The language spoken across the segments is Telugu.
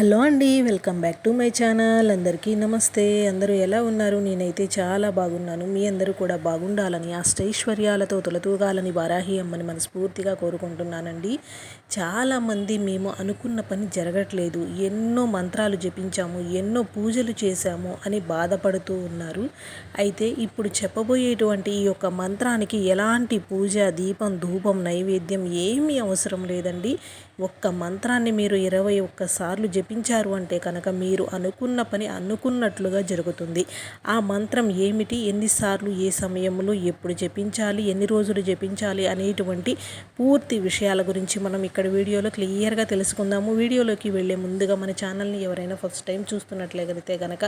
హలో అండి welcome back to my channel. అందరికీ నమస్తే. అందరూ ఎలా ఉన్నారు? నేనైతే చాలా బాగున్నాను. మీ అందరూ కూడా బాగుండాలని అష్టైశ్వర్యాలతో తొలతూగాలని వారాహి అమ్మని మనస్ఫూర్తిగా కోరుకుంటున్నానండి. చాలామంది మేము అనుకున్న పని జరగట్లేదు. ఎన్నో మంత్రాలు జపించాము ఎన్నో పూజలు చేశాము అని బాధపడుతూ ఉన్నారు. అయితే ఇప్పుడు చెప్పబోయేటువంటి ఈ యొక్క మంత్రానికి ఎలాంటి పూజ దీపం ధూపం నైవేద్యం ఏమీ అవసరం లేదండి. ఒక్క మంత్రాన్ని మీరు ఇరవై ఒక్కసార్లు జపించారు అంటే కనుక మీరు అనుకున్న పని అనుకున్నట్లుగా జరుగుతుంది. ఆ మంత్రం ఏమిటి? ఎన్నిసార్లు ఏ సమయంలో ఎప్పుడు జపించాలి? ఎన్ని రోజులు జపించాలి? అనేటువంటి పూర్తి విషయాల గురించి మనం ఇక్కడ వీడియోలో క్లియర్గా తెలుసుకుందాము. వీడియోలోకి వెళ్ళే ముందుగా మన ఛానల్ని ఎవరైనా ఫస్ట్ టైం చూస్తున్నట్లయితే కనుక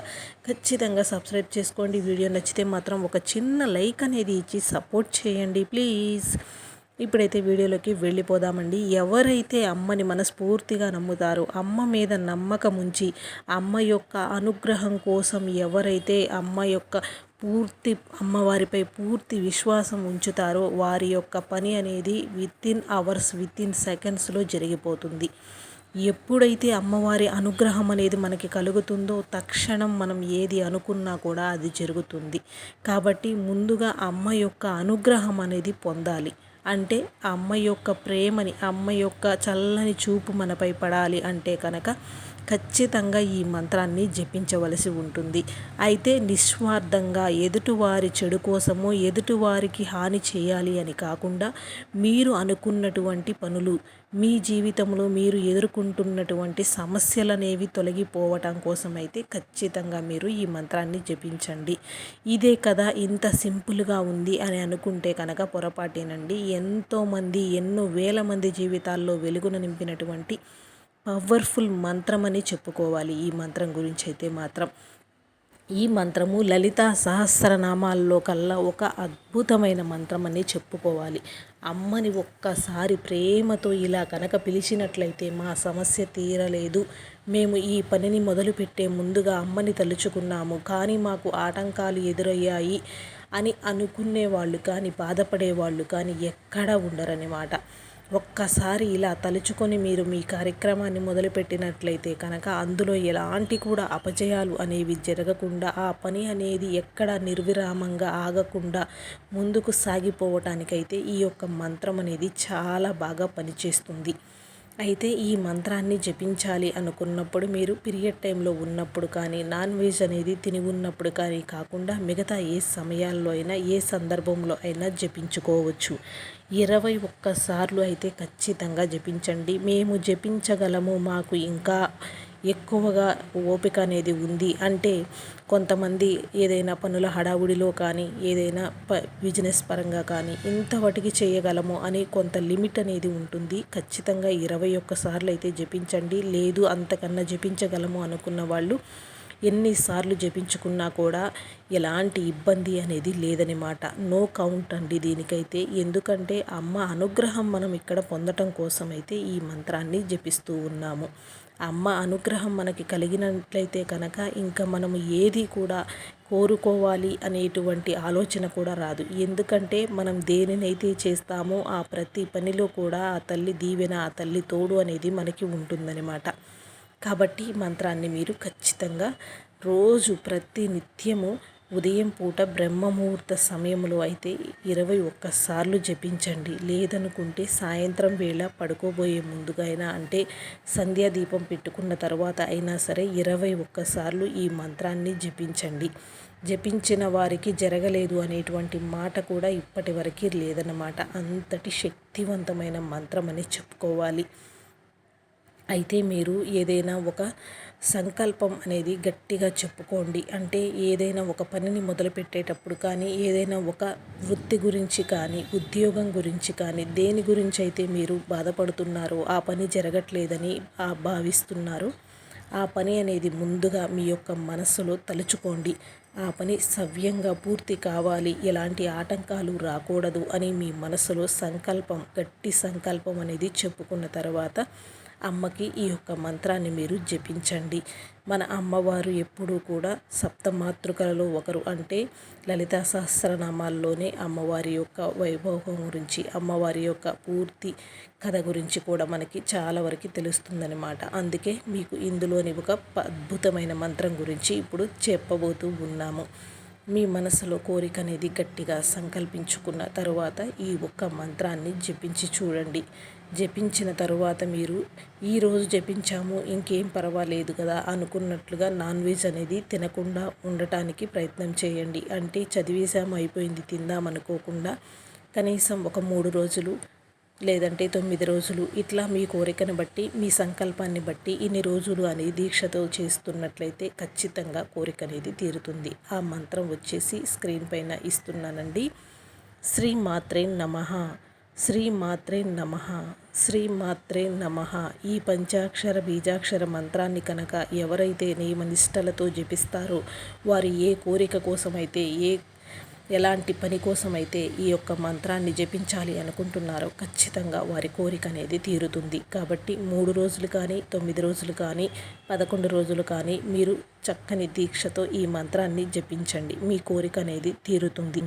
ఖచ్చితంగా సబ్స్క్రైబ్ చేసుకోండి. వీడియో నచ్చితే మాత్రం ఒక చిన్న లైక్ అనేది ఇచ్చి సపోర్ట్ చేయండి. ప్లీజ్. ఇప్పుడైతే వీడియోలోకి వెళ్ళిపోదామండి. ఎవరైతే అమ్మని మనస్ఫూర్తిగా నమ్ముతారో అమ్మ మీద నమ్మకం ఉంచి అమ్మ యొక్క అనుగ్రహం కోసం ఎవరైతే అమ్మ యొక్క పూర్తి అమ్మవారిపై పూర్తి విశ్వాసం ఉంచుతారో వారి యొక్క పని అనేది within hours within సెకండ్స్లో జరిగిపోతుంది. ఎప్పుడైతే అమ్మవారి అనుగ్రహం అనేది మనకి కలుగుతుందో తక్షణం మనం ఏది అనుకున్నా కూడా అది జరుగుతుంది. కాబట్టి ముందుగా అమ్మ యొక్క అనుగ్రహం అనేది పొందాలి. అంటే అమ్మ యొక్క ప్రేమని అమ్మ యొక్క చల్లని చూపు మనపై పడాలి అంటే కనుక ఖచ్చితంగా ఈ మంత్రాన్ని జపించవలసి ఉంటుంది. అయితే నిస్వార్థంగా ఎదుటివారి చెడు కోసము ఎదుటివారికి హాని చేయాలి అని కాకుండా మీరు అనుకున్నటువంటి పనులు మీ జీవితంలో మీరు ఎదుర్కొంటున్నటువంటి సమస్యలనేవి తొలగిపోవటం కోసం అయితే ఖచ్చితంగా మీరు ఈ మంత్రాన్ని జపించండి. ఇదే కదా ఇంత సింపుల్గా ఉంది అని అనుకుంటే కనుక పొరపాటేనండి. ఎంతోమంది ఎన్నో వేల మంది జీవితాల్లో వెలుగును నింపినటువంటి పవర్ఫుల్ మంత్రం అని చెప్పుకోవాలి. ఈ మంత్రం గురించి అయితే మాత్రం. ఈ మంత్రము లలిత సహస్రనామాల్లో కల్లా ఒక అద్భుతమైన మంత్రం అని చెప్పుకోవాలి. అమ్మని ఒక్కసారి ప్రేమతో ఇలా కనుక పిలిచినట్లయితే మా సమస్య తీరలేదు. మేము ఈ పనిని మొదలుపెట్టే ముందుగా అమ్మని తలుచుకున్నాము. కానీ మాకు ఆటంకాలు ఎదురయ్యాయి అని అనుకునే వాళ్ళు కానీ బాధపడే వాళ్ళు కానీ ఎక్కడా ఉండరనమాట ఒక్కసారి ఇలా తలుచుకొని మీరు మీ కార్యక్రమాన్ని మొదలుపెట్టినట్లయితే కనుక అందులో ఎలాంటి కూడా అపజయాలు అనేవి జరగకుండా ఆ పని అనేది ఎక్కడ నిర్విరామంగా ఆగకుండా ముందుకు సాగిపోవటానికైతే ఈ యొక్క మంత్రం అనేది చాలా బాగా పనిచేస్తుంది. అయితే ఈ మంత్రాన్ని జపించాలి అనుకున్నప్పుడు మీరు పీరియడ్ టైంలో ఉన్నప్పుడు కానీ నాన్ వెజ్ అనేది తిని ఉన్నప్పుడు కానీ కాకుండా మిగతా ఏ సమయాల్లో అయినా ఏ సందర్భంలో అయినా జపించుకోవచ్చు. ఇరవై ఒక్కసార్లు అయితే ఖచ్చితంగా జపించండి. మేము జపించగలము మాకు ఇంకా ఎక్కువగా ఓపిక అనేది ఉంది అంటే కొంతమంది ఏదైనా పనుల హడావుడిలో కానీ ఏదైనా ప బిజినెస్ పరంగా కానీ ఇంతవటికి చేయగలము అని కొంత లిమిట్ అనేది ఉంటుంది. ఖచ్చితంగా ఇరవై ఒక్కసార్లు అయితే జపించండి. లేదు అంతకన్నా జపించగలము అనుకున్న వాళ్ళు ఎన్నిసార్లు జపించుకున్నా కూడా ఎలాంటి ఇబ్బంది అనేది లేదనమాట నో కౌంట్ అండి దీనికైతే. ఎందుకంటే అమ్మ అనుగ్రహం మనం ఇక్కడ పొందటం కోసం అయితే ఈ మంత్రాన్ని జపిస్తూ ఉన్నాము. అమ్మ అనుగ్రహం మనకి కలిగినట్లయితే కనుక ఇంకా మనము ఏది కూడా కోరుకోవాలి అనేటువంటి ఆలోచన కూడా రాదు. ఎందుకంటే మనం దేనినైతే చేస్తామో ఆ ప్రతి పనిలో కూడా ఆ తల్లి దీవెన ఆ తల్లి తోడు అనేది మనకి ఉంటుందన్నమాట కాబట్టి మంత్రాన్ని మీరు ఖచ్చితంగా రోజు ప్రతి నిత్యము ఉదయం పూట బ్రహ్మముహూర్త సమయంలో అయితే ఇరవై ఒక్కసార్లు జపించండి. లేదనుకుంటే సాయంత్రం వేళ పడుకోబోయే ముందుగా అయినా అంటే సంధ్యాదీపం పెట్టుకున్న తర్వాత అయినా సరే ఇరవై ఒక్కసార్లు ఈ మంత్రాన్ని జపించండి. జపించిన వారికి జరగలేదు అనేటువంటి మాట కూడా ఇప్పటి వరకు లేదన్నమాట. అంతటి శక్తివంతమైన మంత్రం అని చెప్పుకోవాలి. అయితే మీరు ఏదైనా ఒక సంకల్పం అనేది గట్టిగా చెప్పుకోండి. అంటే ఏదైనా ఒక పనిని మొదలుపెట్టేటప్పుడు కానీ ఏదైనా ఒక వృత్తి గురించి కానీ ఉద్యోగం గురించి కానీ దేని గురించి అయితే మీరు బాధపడుతున్నారో ఆ పని జరగట్లేదని భావిస్తున్నారు. ఆ పని అనేది ముందుగా మీ యొక్క మనస్సులో తలుచుకోండి. ఆ పని సవ్యంగా పూర్తి కావాలి. ఎలాంటి ఆటంకాలు రాకూడదు అని మీ మనసులో సంకల్పం గట్టి సంకల్పం అనేది చెప్పుకున్న తర్వాత అమ్మకి ఈ యొక్క మంత్రాన్ని మీరు జపించండి. మన అమ్మవారు ఎప్పుడూ కూడా సప్త మాతృకలలో ఒకరు అంటే లలితా సహస్రనామాల్లోనే అమ్మవారి యొక్క వైభవం గురించి అమ్మవారి యొక్క పూర్తి కథ గురించి కూడా మనకి చాలా వరకు తెలుస్తుందనమాట అందుకే మీకు ఇందులోని ఒక అద్భుతమైన మంత్రం గురించి ఇప్పుడు చెప్పబోతూ ఉన్నాము. మీ మనసులో కోరిక అనేది గట్టిగా సంకల్పించుకున్న తరువాత ఈ ఒక్క మంత్రాన్ని జపించి చూడండి. జపించిన తరువాత మీరు ఈరోజు జపించాము ఇంకేం పర్వాలేదు కదా అనుకున్నట్లుగా నాన్ వెజ్ అనేది తినకుండా ఉండటానికి ప్రయత్నం చేయండి. అంటే చదివేసాము అయిపోయింది తిందాం అనుకోకుండా కనీసం ఒక మూడు రోజులు లేదంటే తొమ్మిది రోజులు ఇట్లా మీ కోరికను బట్టి మీ సంకల్పాన్ని బట్టి ఇన్ని రోజులు అనే దీక్షతో చేస్తున్నట్లయితే ఖచ్చితంగా కోరిక అనేది తీరుతుంది. ఆ మంత్రం వచ్చేసి స్క్రీన్ పైన ఇస్తున్నానండి. శ్రీ మాత్రే నమ శ్రీ మాత్రే నమ శ్రీ మాత్రే నమ. ఈ పంచాక్షర బీజాక్షర మంత్రాన్ని కనుక ఎవరైతే నియమనిష్టలతో జపిస్తారో వారు ఏ కోరిక కోసమైతే ఏ ఎలాంటి పని కోసమైతే ఈ యొక్క మంత్రాన్ని జపించాలి అనుకుంటున్నారో ఖచ్చితంగా వారి కోరిక అనేది తీరుతుంది. కాబట్టి మూడు రోజులు కానీ తొమ్మిది రోజులు కానీ పదకొండు రోజులు కానీ మీరు చక్కని దీక్షతో ఈ మంత్రాన్ని జపించండి. మీ కోరిక అనేది తీరుతుంది.